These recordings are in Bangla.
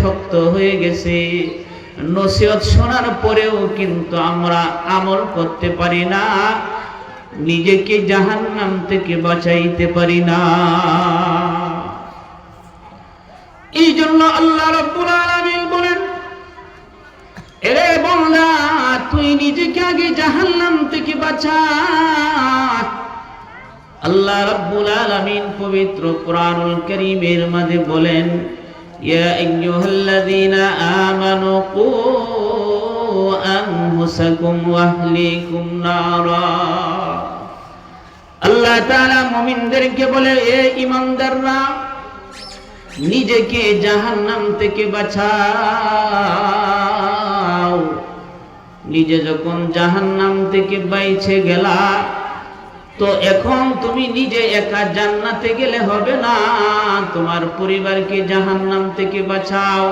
শক্ত হয়ে গেছে। নসিহত শোনার পরেও কিন্তু আমরা আমল করতে পারি না। নিজেকে জাহান্নাম থেকে বাঁচাইতে পারি না। এই জন্য আল্লাহ রব্বুল আলামিন বলেন, এরে বলনা তুই নিজেকে আগে জাহান্নাম থেকে বাঁচা। আল্লাহ রাব্বুল আলামিন পবিত্র কোরআনুল কারীমের মাঝে বলেন ইয়া আইয়ুহাল্লাযীনা আমানু কু আনফুসাকুম ওয়া আহলিকুম নারা আল্লাহ তাআলা মুমিনদেরকে বলে, এ ঈমানদাররা নিজেকে জাহান্নাম থেকে বাঁচাও। নিজে যখন জাহান্নাম থেকে বাইছে গেলা তো এখন তুমি নিজে একা জান্নাতে গেলে হবে না। তোমার পরিবারকে জাহান্নাম থেকে বাঁচাও।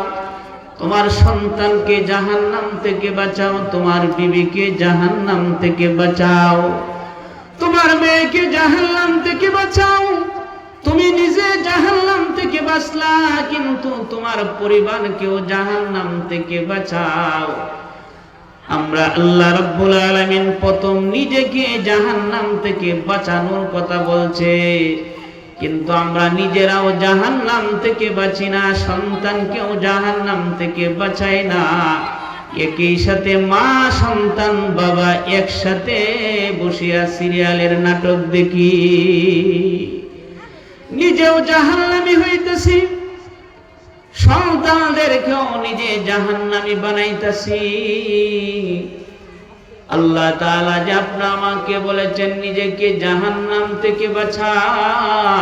তোমার সন্তানকে জাহান্নাম থেকে বাঁচাও। তোমার বিবিকে জাহান্নাম থেকে বাঁচাও। তোমার মেয়েকে জাহান্নাম থেকে বাঁচাও। তুমি নিজে জাহান্নাম থেকে বাঁচলা, কিন্তু তোমার পরিবারকেও জাহান্নাম থেকে বাঁচাও। আমরা আল্লাহ রাব্বুল আলামিন প্রথম নিজেকে জাহান্নাম থেকে বাঁচানোর কথা বলছে। কিন্তু আমরা নিজেরাও জাহান্নাম থেকে বাঁচি না, সন্তানকেও জাহান্নাম থেকে বাঁচাই না। একই সাথে মা, সন্তান, বাবা একসাথে বসিয়া সিরিয়ালের নাটক দেখি। নিজেও জাহান্নামি হইতেছি। সন্তানদেরকেও নিজে জাহান্নামি বানাইতাছি। আল্লাহ তাআলা যে আপনি আমাকে বলেছেন, নিজেকে জাহান্নাম থেকে বাঁচাও।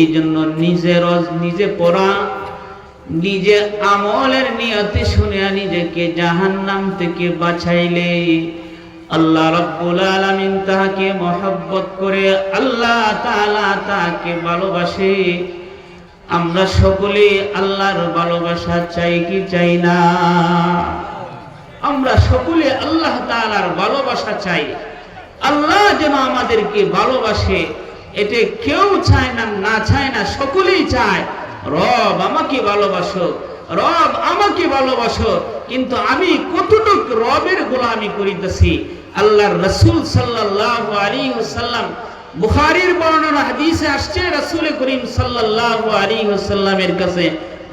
এই জন্য নিজে রজ নিজে পড়া, নিজে আমলের নিয়তে শুনে নিজেকে জাহান্নাম থেকে বাঁচাইলে আল্লাহ রাব্বুল আলামিন তাহাকে মহব্বত করে আল্লাহ তাআলা তাকে ভালোবাসে। আমরা সকলে আল্লাহর ভালোবাসা চাই কি চাই না? আমরা সকলে আল্লাহ তাআলার ভালোবাসা চাই। আল্লাহ যেন আমাদেরকে ভালোবাসে। এতে কেউ চায় না না চায় না, সকলেই চায়। রব আমাকে ভালোবাসো, রব আমাকে ভালোবাসো, কিন্তু আমি কতটুক রবের গোলামি করিতেছি? আল্লাহর রসুল সাল্লাল্লাহু আলাইহি ওয়াসাল্লাম বুখারীর বর্ণনা হাদিসে আসছে রাসূল করিম সাল্লাল্লাহু আলাইহি ওয়াসাল্লামের কাছে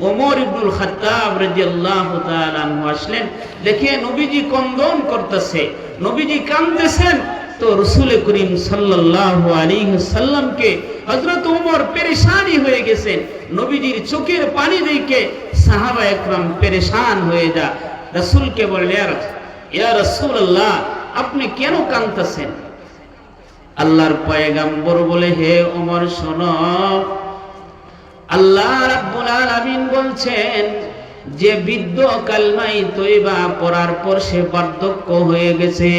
ওমর ইবনুল খাত্তাব রাদিয়াল্লাহু তাআলা আনহু আসলেন দেখে নবীজি কন্দন করতেছে নবীজি কাঁদতেছেন তো রসুল করিম সাল্লাল্লাহু আলাইহি ওয়াসাল্লামকে হযরত ওমর পেরেশানি হয়ে গেছেন নবীজির চোখের পানি দেখে সাহাবা একরাম পেরেশান হয়ে যা রাসূলকে বললেন ইয়া রাসূলুল্লাহ আপনি কেন কাঁদতেছেন আল্লাহর পয়গাম্বর বলে, হে ওমর, শোনো। আল্লাহ রাব্বুল আলামিন বলছেন, যে বিদ্য কালমাই তৈবা পড়ার পর সে বার্ধক্য হয়ে গেছে।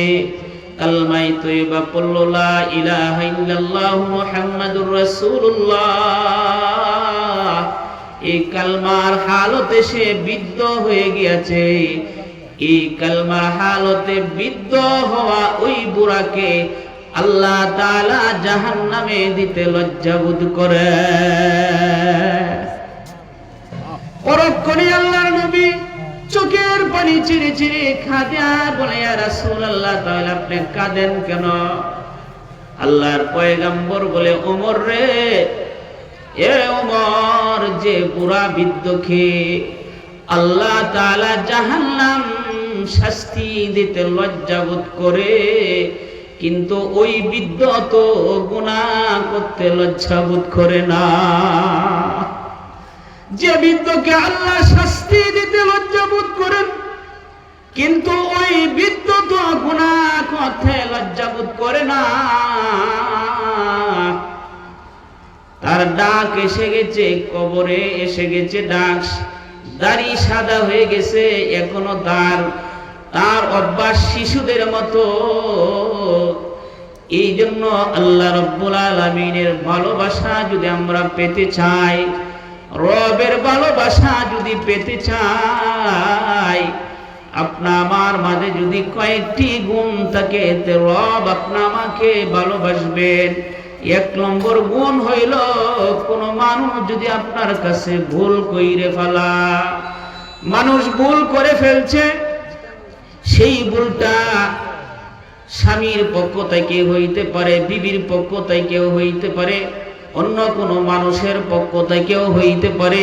কালমাই তৈবা পড়ল, লা ইলাহা ইল্লাল্লাহু মুহাম্মাদুর রাসূলুল্লাহ। এই কালমার হালতে সে বিদ্ধ হয়ে গিয়েছে। এই কালমার হালতে বিদ্ধ হওয়া ওই বুড়াকে আল্লাহ তাআলা জাহান্নামে দিতে লজ্জাবোধ করে। পরক্ষণে আল্লাহর নবী চোখের পানি চিরে খাদিয়া বলে ইয়া রাসূলুল্লাহ তাআলা আপনি কাঁদেন কেন? আল্লাহর পয়গাম্বর বলে, ওমর রে, এ ওমর, যে বুড়া বিদ্যকে আল্লাহ তাআলা জাহান্নাম শাস্তি দিতে লজ্জাবোধ করে কিন্তু ওই বৃদ্ধ তো গুণা করতে লজ্জাবোধ করে না। যে বৃদ্ধকে আল্লাহ শাস্তি দিতে লজ্জাবোধ করেন, কিন্তু ওই বৃদ্ধ তো গুণা করতে লজ্জাবোধ করে না। তার ডাক এসে গেছে, কবরে এসে গেছে ডাক। দাড়ি সাদা হয়ে গেছে, এখনও তার তার অভ্যাস শিশুদের মতো। এই জন্য আল্লাহ রব্বুল আলমিনের ভালোবাসা যদি আমরা পেতে চাই, রবের ভালোবাসা যদি পেতে চাই, আপনা আমার মাঝে যদি কয়েকটি গুণ থাকে রব আপনা আমাকে ভালোবাসবেন। এক নম্বর গুণ হইল, কোন মানুষ যদি আপনার কাছে ভুল কইরে ফেলা, মানুষ ভুল করে ফেলছে সেই ভুলটা স্বামীর পক্ষ থেকে হইতে পারে, বিবির পক্ষ থেকেও হইতে পারে, অন্য কোনো মানুষের পক্ষ থেকেও হইতে পারে।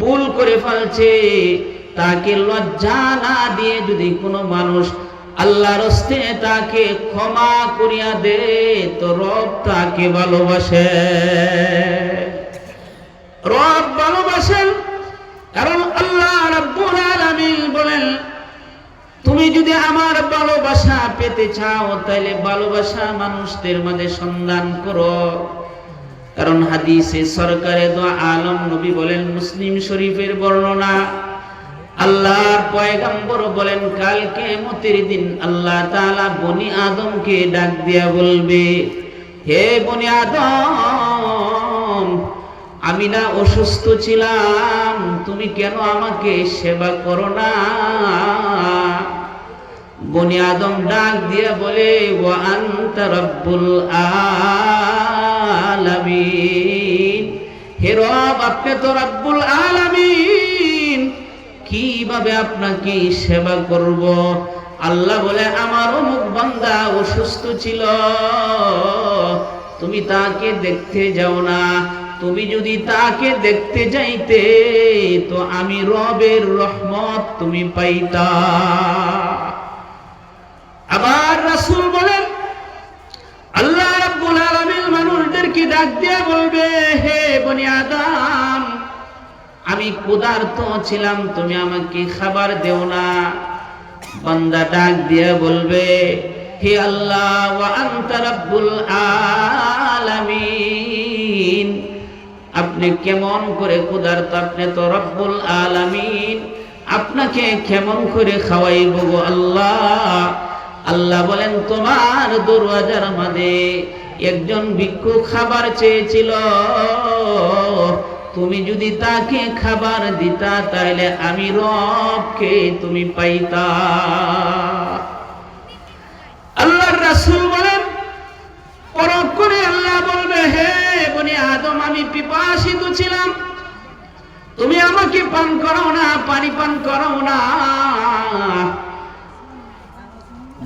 ভুল করে ফেলছে, তাকে লজ্জা না দিয়ে যদি কোনো মানুষ আল্লাহর হস্তে তাকে ক্ষমা করিয়া দে, তো রব তাকে ভালোবাসে। রব ভালোবাসেন, কারণ আল্লাহ রাব্বুল আলামিন বলেন তুমি যদি আমার ভালোবাসা পেতে চাও তাহলে ভালোবাসা মানুষদের মাঝে সন্ধান করো। কারণ হাদিসে সরকারে দো আলম নবী বলেন, মুসলিম শরীফের বর্ণনা, আল্লাহর পয়গাম্বর বলেন কালকে মতের দিন আল্লাহ তাআলা বনি আদমকে ডাক দিয়া বলবে, হে বনি আদম, আমি না অসুস্থ ছিলাম, তুমি কেন আমাকে সেবা করো না? বনি আদম ডাক দিয়ে বলে ও আন্ত রব্বুল আলামিন। হে রব, আপনি তো রব্বুল আলামিন। কীভাবে আপনাকে সেবা করব? আল্লাহ বলে, আমার অমুক বান্দা অসুস্থ ছিল। তুমি তাকে দেখতে যাও না। তুমি যদি তাকে দেখতে যাইতে, তো আমি রবের রহমত তুমি পাইতা। আমি ক্ষুধার্ত ছিলাম, তুমি আমাকে খাবার দেও না। বান্দা ডাক দিয়ে বলবে, হে আল্লাহ, ওয়া আনতা রাব্বুল আলামিন। আপনি কেমন করে ক্ষুধার্ত, আপনি তো রব্বুল আলামিন। আপনাকে কেমন করে খাওয়াইব গো আল্লাহ? আল্লাহ বলেন, তোমার দরওয়াজার মাঝে একজন ভিক্ষু খাবার চেয়েছিল। তুমি যদি তাকে খাবার দিতা, তাহলে আমি রবকে তুমি পাইতা। আল্লাহর রাসূল বলেন পরক করে আল্লাহ বলবে, হে বনি আদম, আমি পিপাসিত ছিলাম। তুমি আমাকে পান করো না, পানি পান করো না।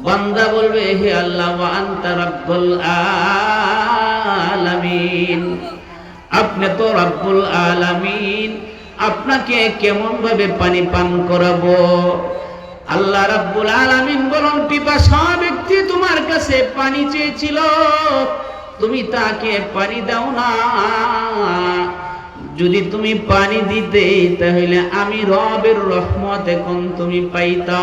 বান্দা বলবে, হে আল্লাহ আলামিন। আপনি তো রাব্বুল আলামিন আপনাকে কেমন ভাবে পানি পান করাবো? আল্লাহ রাব্বুল আলামিন বলুন, পিপাসা ব্যক্তি তোমার কাছে পানি চেয়েছিল, তুমি তাকে পানি দাও না। যদি তুমি পানি দিতে, তাহলে আমি রবের রহমত এখন তুমি পাইতা।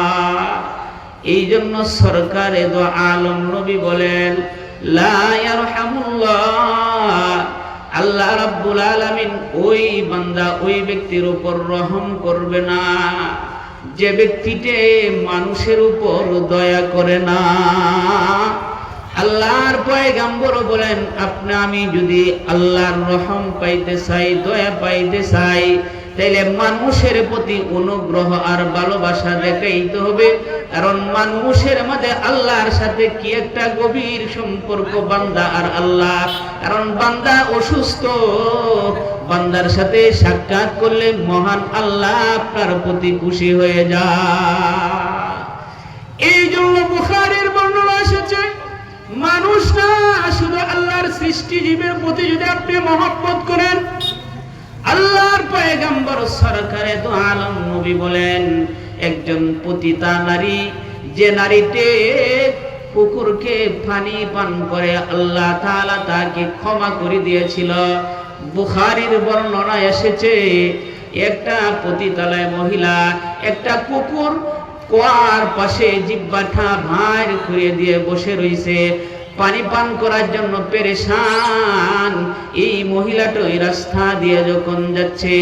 এই জন্য সরকারে দো আলম নবী বলেন, লা ইয়ারহামুল্লাহ আল্লাহ রাব্বুল আলামিন ওই বান্দা ওই ব্যক্তির উপর রহম করবে না। যে ব্যক্তিতে মানুষের উপর দয়া করে না। আল্লাহর পয়গাম্বর বলেন, আপনি আমি যদি আল্লাহর রহম পাইতে চাই, দয়া পাইতে চাই তাইলে মানুষের প্রতি অনুগ্রহ আর ভালোবাসা দেখাইতে হবে। কারণ মানুষের মধ্যে আল্লাহর সাথে কি একটা গভীর সম্পর্ক, বান্দা আর আল্লাহ। কারণ বান্দা অসুস্থ, বান্দার সাথে সাক্ষাৎ করলে মহান আল্লাহ আপনার প্রতি খুশি হয়ে যায়। এই জন্য বুখারের বর্ণনা এসেছে, মানুষ না, শুধু আল্লাহর সৃষ্টি জীবের প্রতি যদি আপনি মহব্বত করেন আল্লাহর পয়গাম্বর সরকারে তো আলম নবী বলেন, একজন পতিতা নারী, যে নারীতে কুকুরকে পানি পান করে, আল্লাহ তাআলা তাকে ক্ষমা করে দিয়েছিল। বুখারীর বর্ণনা এসেছে, একটা পতিতালয় মহিলা একটা কুকুর কোয়ার পাশে জিব্বাটা ভার করে দিয়ে বসে রইছে। পানি পান করার জন্য পেরেশান। এই মহিলাটা ওই রাস্তা দিয়ে যখন যাচ্ছে,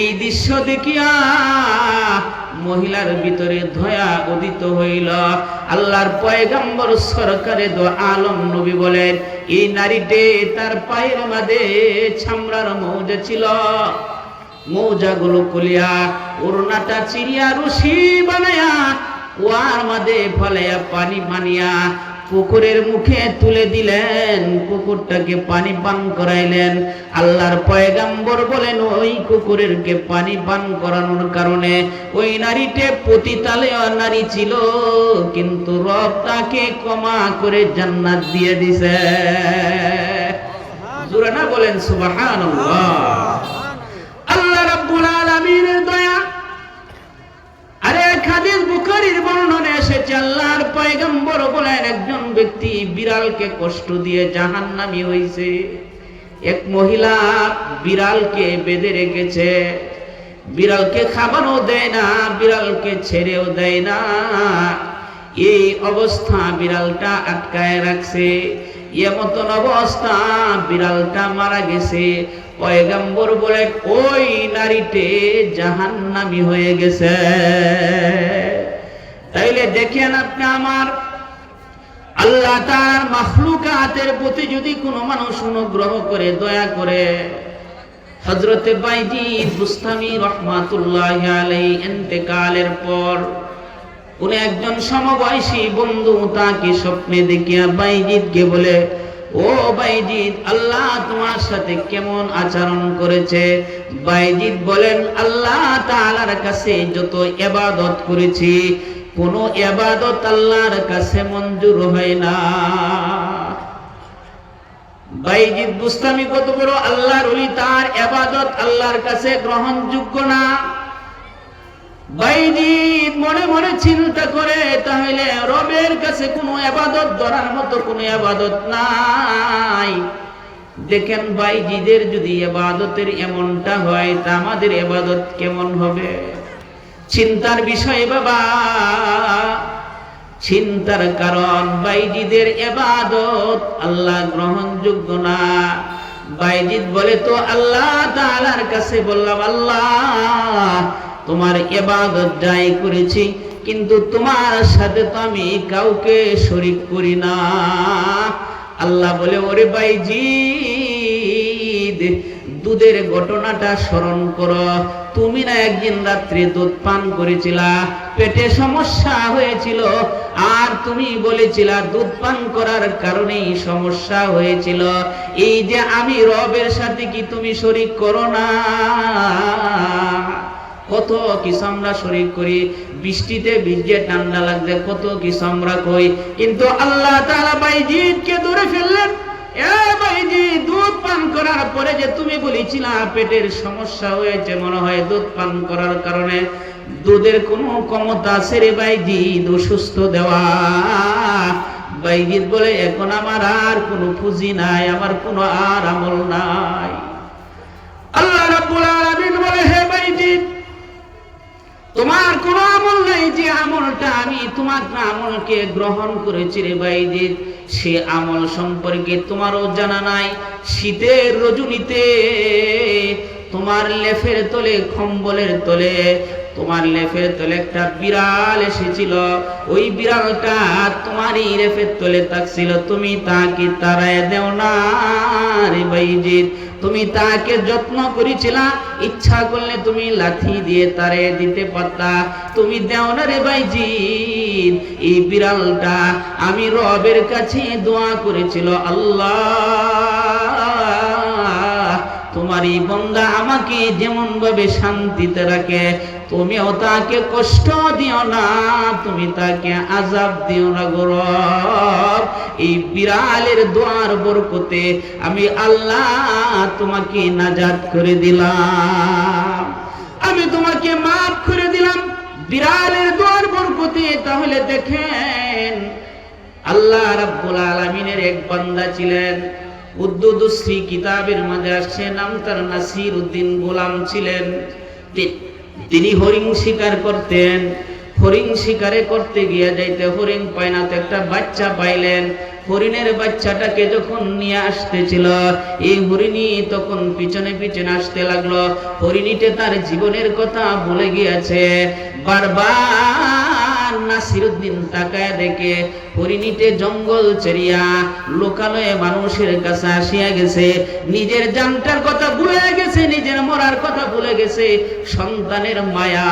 এই দৃশ্য দেখিয়া মহিলার ভিতরে ধয়া উদিত হইল। আল্লাহর পয়গাম্বর সরকারে দো আলম নবী বলেন, এই নারীতে তার পায়ের মাঝে ছামড়ার মৌজা ছিল। মৌজাগুলো খুলিয়া ওড়নাটা চিরিয়া রুশি বানায়া কুয়ার মাঝে ফলাইয়া পানি মানিয়া কুকুরের মুখে তুলে দিলেন কুকুরটাকে পানি পান করাইলেন। আল্লাহর পয়গাম্বর বলেন, ওই কুকুরেরকে পানি পান করানোর কারণে ওই নারীতে পতিতালে নারী ছিল, কিন্তু রব তাকে ক্ষমা করে জান্নাত দিয়ে দিছে। জোরে না বলেন সুবহানাল্লাহ। আল্লাহ রাব্বুল আলামিনের দয়া হাদিস বুখারীর বর্ণনা এসেছে, আল্লাহর পয়গম্বর বলেন, একজন ব্যক্তি বিড়ালকে কষ্ট দিয়ে জাহান্নামী হইছে। এক মহিলা বিড়ালকে বেঁধে রেখেছে। বিড়ালকে খাবারও দেয় না, বিড়ালকে ছেড়েও দেয় না। এই অবস্থা বিড়ালটা আটকায় রাখছে। এমতন অবস্থা বিড়ালটা মারা গেছে। পয়গাম্বর বলে, ওই নারীতে জাহান্নামি হয়ে গেছে। তাইলে দেখেন আপনি আমার আল্লাহ তার মাখলুকাতের প্রতি যদি কোনো মানুষ অনুগ্রহ করে, দয়া করে হজরতে বাইজি বুস্তামি রহমাতুল্লাহ আলাই পর উনি একজন সমবয়সী বন্ধু, তাকে স্বপ্নে দেখিয়া বাইজিৎকে বলে, ও বাইজিৎ আল্লাহ তোমার সাথে কেমন আচরণ করেছে? বাইজিৎ বলেন, আল্লাহ তাআলার কাছে যত এবাদত করেছি, কোন এবাদত আল্লাহর কাছে মঞ্জুর হয় না। বাইজিৎ বুস্তামি কত বড়, আল্লাহর ওলি তার এবাদত আল্লাহর কাছে গ্রহণযোগ্য না। বাইজিৎ মনে মনে চিন্তা করে, তাহলে রবের কাছে কোনো আবাদত ধরার মতো কোনো আবাদত নাই। দেখেন বাইজিদের যদি আবাদতের এমনটা হয়, তা আমাদের আবাদত কেমন হবে? চিন্তার বিষয় বাবা। চিন্তার কারণ, বাইজিদের এবাদত আল্লাহ গ্রহণযোগ্য না। বাইজিদ বলে, তো আল্লাহ তাআলার কাছে বললাম, আল্লাহ তোমার এবাদত যাই করেছি, কিন্তু তোমার সাথে তো আমি কাউকে শরিক করি না। আল্লাহ বলে, ওরে বাইজিদ, দুধের ঘটনাটা স্মরণ করো। তুমি না একদিন রাত্রে দুধ পান করেছিলা, পেটে সমস্যা হয়েছিল, আর তুমি বলেছিলা দুধ পান করার কারণেই সমস্যা হয়েছিল। এই যে আমি রবের সাথে কি তুমি শরিক করো না? কত কিছু শরিক করি, বৃষ্টিতে ভিজে ঠান্ডা লাগছে, কত কিছু কই কিন্তু আল্লাহ তাআলা বাইজিদকে ধরে ফেললেন দুধ পান করার পরে যে তুমি বলেছিলা, পেটের সমস্যা হয়েছে, মনে হয় দুধ পান করার কারণে দুধের কোনো ক্ষমতা আছে রে বাইজিদ, অসুস্থ দেওয়া। বাইজিদ বলে, এখন আমার আর কোনো পুঁজি নাই, আমার কোনো আর আমল নাই। আল্লাহ রাব্বুল আলামিন বলে, হে বাইজিদ তোমার কোন আমল নাই যে আমলটা আমি তোমার আমলকে গ্রহণ করেছি রে বাইজিদ সে আমল সম্পর্কে তোমারও জানা নাই। শীতের রজনীতে তোমার লেফের তলে খম্বলের তলে, তোমার লেফের তলে একটা বিড়াল এসেছিল। ওই বিড়ালটা তোমারই লেফের তলে থাকছিল তুমি তাকে তারায় দেও না রে বাইজিদ তুমি তাকে যত্ন করেছিলা, ইচ্ছা করলে তুমি লাথি দিয়ে তারে দিতে পারতা। তুমি দেও না রে ভাইজি, এই বিড়ালটা আমি রবের কাছে দোয়া করেছিল, আল্লাহ, তোমার এই বন্দা আমাকে যেমন ভাবে শান্তিতে রাখে তুমিও তাকে কষ্ট দিও না, তুমি তাকে আজাব দিও না গৌরব এই বিড়ালের দোয়ার বরকতে আমি আল্লাহ তোমাকে নাজাত করে দিলাম। আমি তোমাকে মাফ করে দিলাম। বিড়ালের দোয়ার বরকতে তাহলে দেখেন, আল্লাহ রাব্বুল আলামিনের এক বান্দা ছিলেন। উদ্দুদুশ্রী কিতাবের মাঝে আসছে, নাম তার নাসির উদ্দিন গোলাম ছিলেন। তিনি হরিণ শিকার করতেন। হরিণ শিকারে করতে গিয়া যাইতে হরিণ পায়নাতে একটা বাচ্চা পাইলেন। হরিণের বাচ্চাটাকে যখন নিয়ে আসতেছিল, এই হরিণী তখন পিছনে পিছনে আসতে লাগল। হরিণীতে তার জীবনের কথা ভুলে গিয়েছে। বারবার নাসিরুদ্দিন তাকায় দেখে, হরিণীতে জঙ্গল চেরিয়া লোকালয়ে মানুষের কাছে আসিয়া গেছে। নিজের জানটার কথা ভুলে গেছে, নিজের মরার কথা ভুলে গেছে। সন্তানের মায়া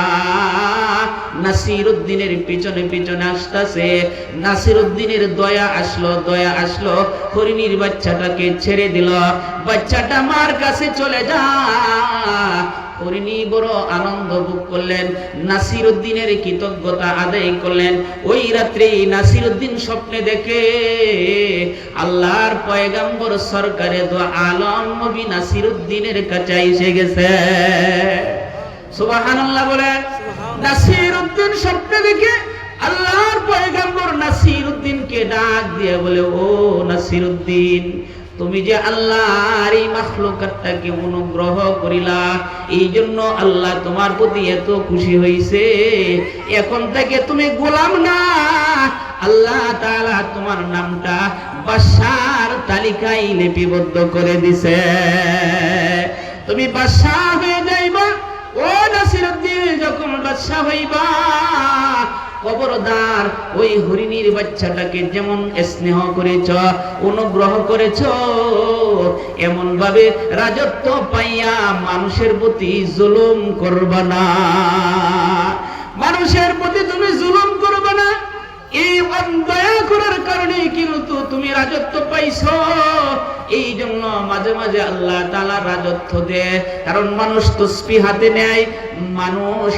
নাসিরুদ্দিনের পিছনে পিছনে আসতেছে। নাসিরুদ্দিনের দয়া আসলো দয়া আসলো। হরিণীর বাচ্চাটাকে ছেড়ে দিল। বাচ্চাটা মার কাছে চলে যা। হরিণী বড় আনন্দ ভোগ করলেন নাসির উদ্দিনের কৃতজ্ঞতা আদায় করলেন। ওই রাত্রে নাসির উদ্দিন স্বপ্নে দেখে আল্লাহর পয়গাম্বর সরকারে দো আলম নবী নাসির উদ্দিনের কাছে এসে গেছে। সুবহানাল্লাহ বলে নাসির উদ্দিন স্বপ্নে দেখে আল্লাহর পয়গাম্বর নাসির উদ্দিনকে ডাক দিয়ে বলে ও নাসির উদ্দিন তুমি যে আল্লাহর এই মাখলুকাতটাকে অনুগ্রহ করিলা এই জন্য আল্লাহ তোমার প্রতি এত খুশি হইছে। এখন থেকে তুমি গোলাম না। আল্লাহ তাআলা তোমার নামটা বাদশার তালিকায় লিপিবদ্ধ করে দিছে। তুমি বাদশাহ হয়ে যাইবা। ও নাসিরউদ্দিন যখন বাদশাহ হইবা খবরদার, ওই হরিণীর বাচ্চাটাকে যেমন স্নেহ করেছ, অনুগ্রহ করেছ এমন ভাবে রাজত্ব পাইয়া মানুষের প্রতি জুলুম করবা না। মানুষের প্রতি তুমি জুলুম তুমি রাজত্ব পাইছো। এই জন্য মাঝে মাঝে আল্লাহ তালা রাজত্ব কারণ মানুষ হাতে মানুষ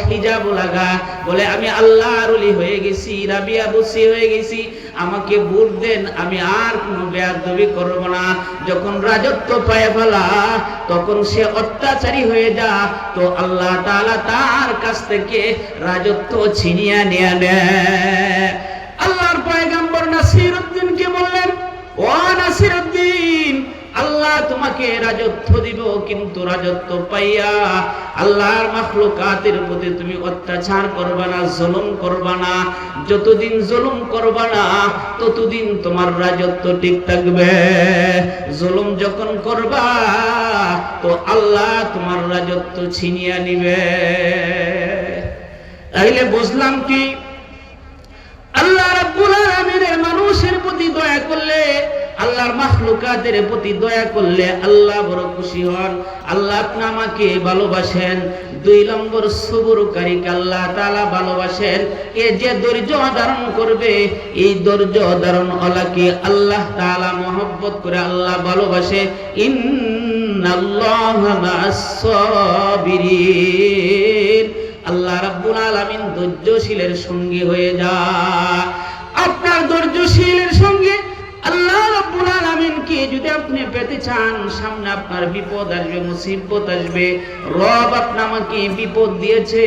বলে, আমি আল্লাহ রলি হয়ে গেছি রাবিয়া বসি হয়ে গেছি। আমাকে ভোট দেন, আমি আর কোনো বেয়াদবি করব না। যখন রাজত্ব পায় ফেলা, তখন সে অত্যাচারী হয়ে যা। তো আল্লাহ তাআলা তার কাছ থেকে রাজত্ব ছিনিয়ে নেয়া নেয় আল্লাহর পয়গাম্বর নাসির উদ্দিনকে বললেন, ও নাসির উদ্দিন আল্লাহ তোমাকে রাজত্ব দিব, কিন্তু রাজত্ব পাইয়া আল্লাহর মাখলুকাতের প্রতি তুমি অত্যাচার করবা না, জুলুম করবা না। যতদিন জুলুম করবা না, ততদিন তোমার রাজত্ব ঠিক থাকবে। জুলুম যখন করবা, তো আল্লাহ তোমার রাজত্ব ছিনিয়ে নিবে। তাইলে বুঝলাম কি? আল্লাহ রাব্বুল আলামিনের মানুষের প্রতি দয়া করলে আল্লাহর মাখলুকাতের প্রতি দয়া করলে আল্লাহ বড় খুশি হন। আল্লাহ আপনি আমাকে ভালোবাসেন। দুই নম্বর সবুরকারীকে আল্লাহ তাআলা ভালোবাসেন। এ যে ধৈর্য ধারণ করবে, এই ধৈর্য ধারণ ওলাকে আল্লাহ তাআলা মহব্বত করে আল্লাহ ভালোবাসে। সাবিরিন আল্লাহ রাব্বুল আলামিন ধৈর্যশীলের সঙ্গী হয়ে যা। আপনার ধৈর্যশীলের সঙ্গে আল্লাহ যদি আপনি পেতে চান, সামনে আপনার বিপদ আসবে, মুসিবত আসবে। রব আপনা আমাকে বিপদ দিয়েছে,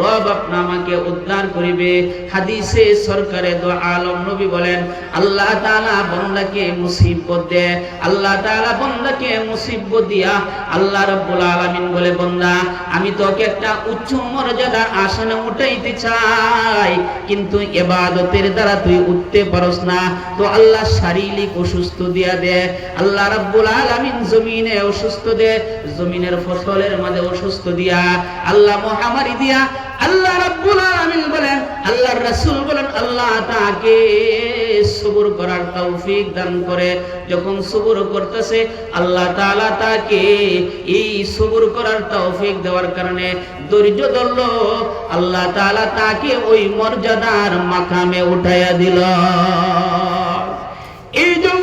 রব আপনা আমাকে উদ্ধার করিবে। হাদিসে সরকারে দো আলম নবী বলেন, আল্লাহ তাআলা বান্দাকে মুসিবত দেয় আল্লাহ তাআলা বান্দাকে মুসিবত দিয়া আল্লাহ রাব্বুল আলামিন বলে, বান্দা, আমি তোকে একটা উচ্চ মর্যাদার আসনে উঠাইতে চাই, কিন্তু এবাদতের দ্বারা তুই উঠতে পারস না। তো আল্লাহ শারীরিক অসুস্থ দিয়া দে। আল্লাহ রাব্বুল আলামিন জমিনে অসুস্থ দে, জমিনের ফসলের মাঝে অসুস্থ দিয়া, আল্লাহ মহামারী দিয়া, আল্লাহ রাব্বুল আলামিন বলেন, আল্লাহর রাসূল বলেন, আল্লাহ তাকে সবর করার তৌফিক দান করে। যখন সবর করতেছে, আল্লাহ তাআলা তাকে এই সবর করার তৌফিক দেওয়ার কারণে ধৈর্য ধরল। আল্লাহ তাআলা তাকে ওই মর্যাদার মাকামে উঠাইয়া দিল। এই জন্য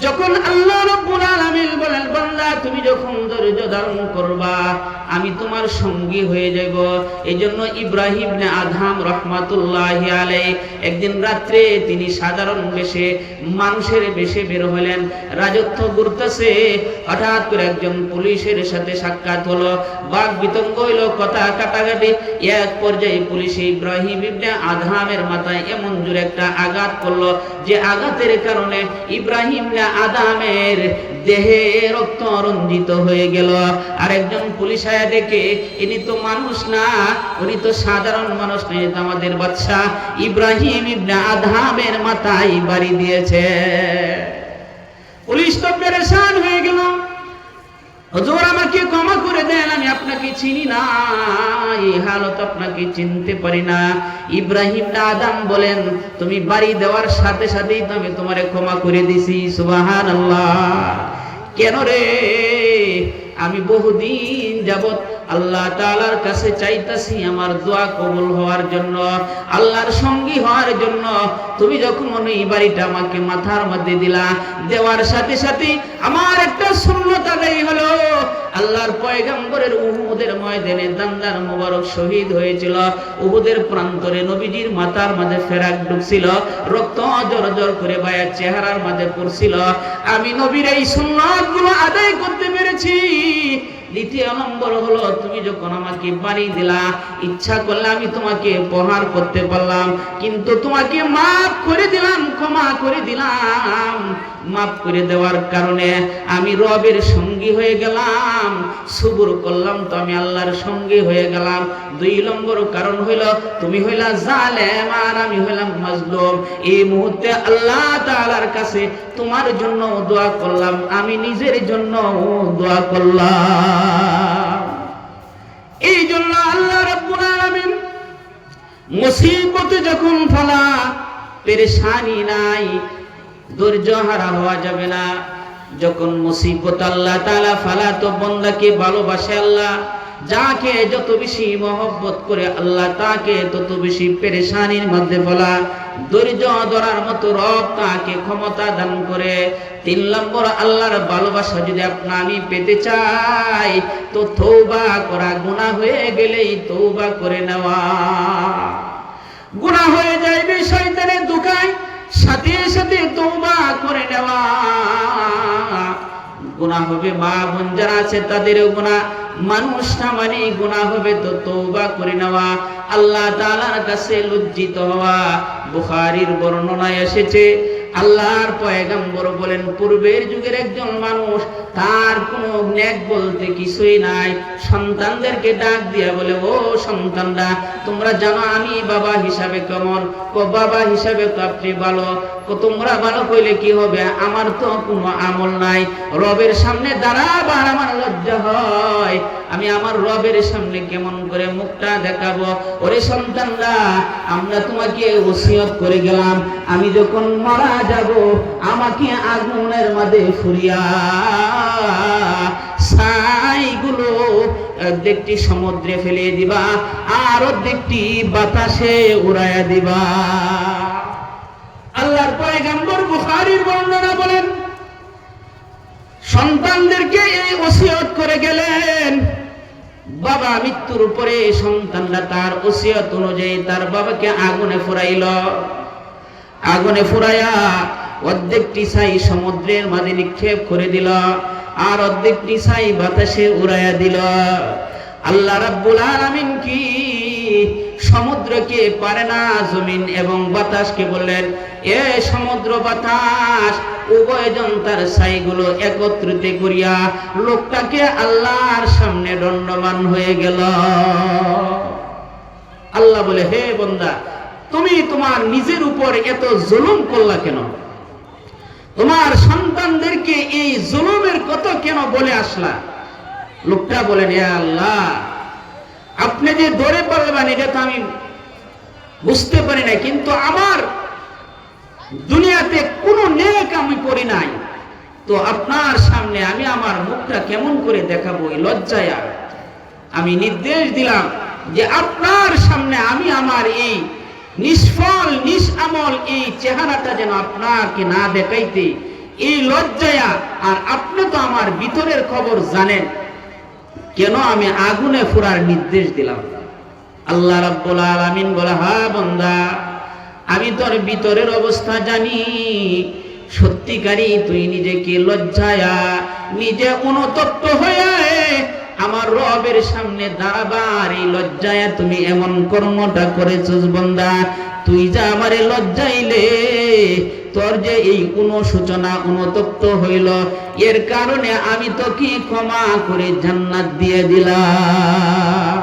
যখন আল্লাহ রব্বুল আলামিন বলেন বান্দা, তুমি যখন ধৈর্য ধারণ করবা, আমি তোমার সঙ্গী হয়ে যাব। এই জন্য ইব্রাহিম আধাম রহমাতুল্লাহ আলাই একদিন রাত্রে তিনি সাধারণ বেশে, মানুষের বেশে বের হলেন। রাজত্ব ঘুরতেছে, হঠাৎ করে একজন পুলিশের সাথে সাক্ষাৎ হলো। বাঘ বিতঙ্গ হইল, কথা কাটাকাটি। এক পর্যায়ে পুলিশে ইব্রাহিম ইবনে আধামের মাথায় এমন জোরে একটা আঘাত করল, যে আঘাতের কারণে ইব্রাহিম আদামের দেহে রক্ত রঞ্জিত হয়ে গেল। আর একজন পুলিশ আয়া দেখে, ইনি তো মানুষ না, উনি তো সাধারণ মানুষ না ইনি তো আমাদের বাদশা। ইব্রাহিম ইবনে আদামের মাথায় বাড়ি দিয়েছে। পুলিশ তো পেরেশান হয়ে গেল। হুজুর, আমাকে ক্ষমা করে দেন, আমি আপনাকে চিনি না, এই হালত আপনাকে চিনতে পারি না। ইব্রাহিম আদম বলেন, তুমি বাড়ি দেওয়ার সাথে সাথেই তো আমি তোমারে ক্ষমা করে দিছি সুবাহান কেন রে? আমি বহুদিন যাবত আল্লাহ তাআলার কাছে চাইতাছি আমার দোয়া কবুল হওয়ার জন্য, আল্লাহর সঙ্গী হওয়ার জন্য। তুমি যখন মনে এই বাড়িটা আমাকে মাথার মধ্যে দিলা, দেওয়ার সাথে সাথে আমার একটা শূন্যতা দেই হলো। আল্লাহর পয়গম্বরের উহুদের ময়দানে দান্দার মোবারক শহীদ হয়েছিল। উহুদের প্রান্তরে নবীজির মাথার মাঝে ফেরাক ঢুকছিল, রক্ত জর জর করে বায়ার চেহারার মাঝে পড়ছিল। আমি নবীর এই সুন্নাতগুলো আদায় করতে পেরেছি দ্বিতীয় নম্বর হলো, তুমি যখন আমাকে বাড়ি দিলা, ইচ্ছা করলে আমি তোমাকে প্রহার করতে পারলাম, কিন্তু তোমাকে মাফ করে দিলাম, ক্ষমা করে দিলাম। মাফ করে দেওয়ার কারণে আমি রবের সঙ্গী হয়ে গেলাম, সুবুর করলাম তো আমি আল্লাহর সঙ্গী হয়ে গেলাম। দুই নম্বর কারণ হইল, তুমি হইলা জালেম আর আমি হইলাম মাজলুম। এই মুহূর্তে আল্লাহ তাআলার কাছে তোমার জন্য দোয়া করলাম, আমি নিজের জন্য দোয়া করলাম। এই জন্য আল্লাহ রাব্বুল আলামিন মুসিবতে যখন ফলা, পেরেশানি নাই, ধৈর্য হারা হওয়া যাবে না। যখন মুসিবত আল্লাহ তাআলা ফালা, তো বন্দাকে ভালোবাসে আল্লাহ। যাকে যত বেশি মহব্বত করে আল্লাহ তাকে তত বেশি পেরেশানির মধ্যে বলা ধৈর্য ধরার মতো রব তাকে ক্ষমতা দান করে। তিন নম্বর, আল্লাহর ভালোবাসা যদি আপনা আমি পেতে চাই, তো তৌবা করা গুনাহ হয়ে গেলেই তৌবা করে নেওয়া। গুনাহ হয়ে যাইবে শয়তানের দুকায় সাথে সাথে তৌবা করে নেওয়া। গুনাহ হবে মা বোন যারা আছে তাদেরও গুনাহ মানুষ না মানে গুণা হবে তো তৌবা করে নেওয়া। আল্লাহ তালার কাছে লজ্জিত হওয়া বুখারির বর্ণনায় এসেছে, আল্লাহর পয়গাম্বর বলেন, পূর্বের যুগের একজন মানুষ তার কোনো নেক বলতে কিছুই নাই। সন্তানদেরকে ডাক দিয়া বলে, ও সন্তানরা, তোমরা জানো আমি বাবা হিসাবে কেমন? ও বাবা হিসাবে তো আপনি ভালো। তোমরা ভালো কইলে কি হবে? আমার তো কোনো আমল নাই। রবের সামনে দাঁড়াবার আমার লজ্জা হয়। আমি আমার রবের সামনে কেমন করে মুখটা দেখাবো? ওরে সন্তানরা, আমরা তোমাকে ওসিয়ত করে গেলাম। আমি যখন মারা যাব, আমাকে আগুনের মাঝে ফুরিয়া অর্ধেকটি সমুদ্রে ফেলে দিবা, আর অর্ধেকটি বাতাসে উড়াইয়া দিবা। আল্লাহর বুখারীর বর্ণনা বলেন, সন্তানদেরকে এই ওসিয়ত করে গেলেন, বাবা মৃত্যুর উপরে সন্তানরা তার ওসিয়ত অনুযায়ী তার বাবাকে আগুনে ফুরাইল। আগুনে ফুরাইয়া অর্ধেকটি ছাই সমুদ্রের মাঝে নিক্ষেপ করে দিল, আর অর্ধেকটি ছাই বাতাসে উড়াইয়া দিল। আল্লাহ রাব্বুল আলামিন কি সমুদ্রকে পারে না জমিন এবং বাতাসকে বললেন, এ সমুদ্র বাতাস উভয়জন তার ছাইগুলো একত্রিত করিয়া লোকটাকে আল্লাহর সামনে দণ্ডমান হয়ে গেল। আল্লাহ বলে, হে বন্দা, তুমি তোমার নিজের উপর এত জুলুম করলা কেন? তোমার সন্তানদেরকে এই জুলুমের কত কেন বলে আসলা? লোকটা বলেন হে আল্লাহ, আপনি যে ধরে পারবেন, এটা তো আমি বুঝতে পারি না কিন্তু আমার দুনিয়াতে কোনো নেক আমি করি নাই। তো আপনার সামনে আমি আমার মুখটা কেমন করে দেখাবো? এই লজ্জায়া আমি নির্দেশ দিলাম যে আপনার সামনে আমি আমার এই নিষ্ফল নিস আমল এই চেহারাটা যেন আপনাকে না দেখাইতে, এই লজ্জায়া, আর আপনি তো আমার ভিতরের খবর জানেন। কেন আমি আগুনে ফুরার নির্দেশ দিলাম? আল্লাহ রাব্বুল আলামিন বলে, হা বন্দা, আমি তোর ভিতরের অবস্থা জানি। সত্যিকারই তুই নিজেকে লজ্জায়া, নিজে অনুতপ্ত হয়ে আমার রবের সামনে দাঁড়াবার এই লজ্জায়া তুমি এমন কর্মটা করেছিস বন্দা। তুই যা আমারে লজ্জাইলে, তোর যে এই অনুসূচনা অনুতপ্ত হইল, এর কারণে আমি তোকে ক্ষমা করে জান্নাত দিয়ে দিলাম।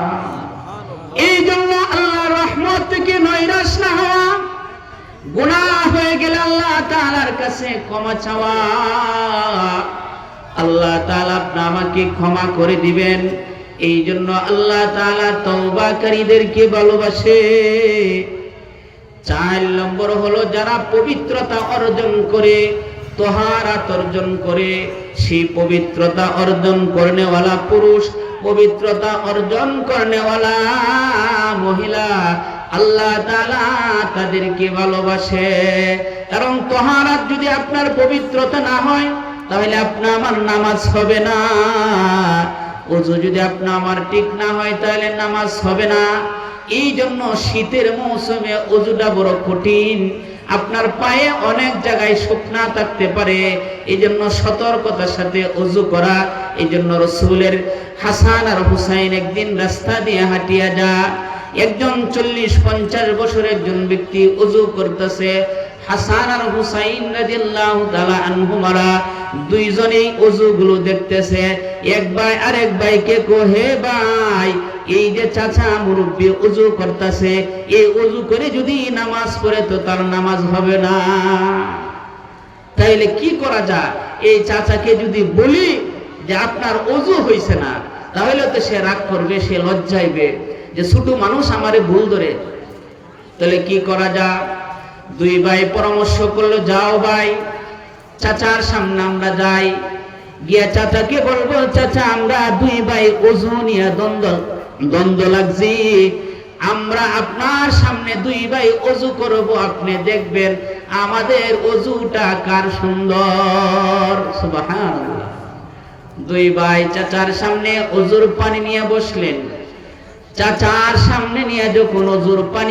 এই জন্য আল্লাহ রহমত থেকে নৈরাশ না হওয়া, গুনাহ হয়ে গেলে আল্লাহ তাআলার কাছে ক্ষমা চাওয়া। আল্লাহ তাআলা আপনি আমাকে ক্ষমা করে দিবেন। এই জন্য আল্লাহ তাআলা তওবাকারীদেরকে ভালোবাসে। চার নম্বর হলো যারা পবিত্রতা অর্জন করে, তোহারাত অর্জন করে, সেই পবিত্রতা অর্জন করনেওয়ালা পুরুষ, পবিত্রতা অর্জন করনেওয়ালা মহিলা আল্লাহ তাআলা তাদেরকে ভালোবাসে। কারণ তোহারাত যদি আপনার পবিত্রতা না হয় তাহলে আপনার আমার নামাজ হবে না। ওজু যদি আপনার আমার ঠিক না হয়, তাহলে নামাজ হবে না। এই জন্য শীতের মৌসুমে অজুটা বড় কঠিন। আপনার পায়ে অনেক জায়গায় শুকনা থাকতে পারে। এই জন্য সতর্কতার সাথে অজু করা। এই জন্য রসুলের হাসান আর হুসাইন একদিন রাস্তা দিয়ে হাঁটিয়া যা। একজন চল্লিশ পঞ্চাশ বছর একজন ব্যক্তি অজু করতেছে। হাসান আর হুসাইন রাদিয়াল্লাহু তাআলা আনহুমারা দুইজনেই অজুগুলো দেখতেছে। এক ভাই আরেক ভাইকে কোহে ভাই, এই যে চাচা মুরব্বী অজু করতেছে এই অজু করে যদি নামাজ পড়ে তো তার নামাজ হবে না। তাইলে কি করা যায়? এই চাচাকে যদি বলি যে আপনার অজু হইছে না, তাহলে তো সে রাগ করবে, সে লজ্জাইবে যে ছোট মানুষ আমারে ভুল ধরে। তাহলে কি করা যায়? দুই ভাই পরামর্শ করল, যাও ভাই, চাচার সামনে আমরা যাই। গিয়া চাচাকে বলব, চাচা, আমরা দুই ভাই অজু নিয়ে দ্বন্দ্ব দ্বন্দ্ব লাগছি। আমরা আপনার সামনে দুই ভাই অজু করব, আপনি দেখবেন আমাদের অজুটা কার সুন্দর। দুই ভাই চাচার সামনে অজুর পানি নিয়ে বসলেন। চাচার সামনে নিয়ে যখন অজুর পানি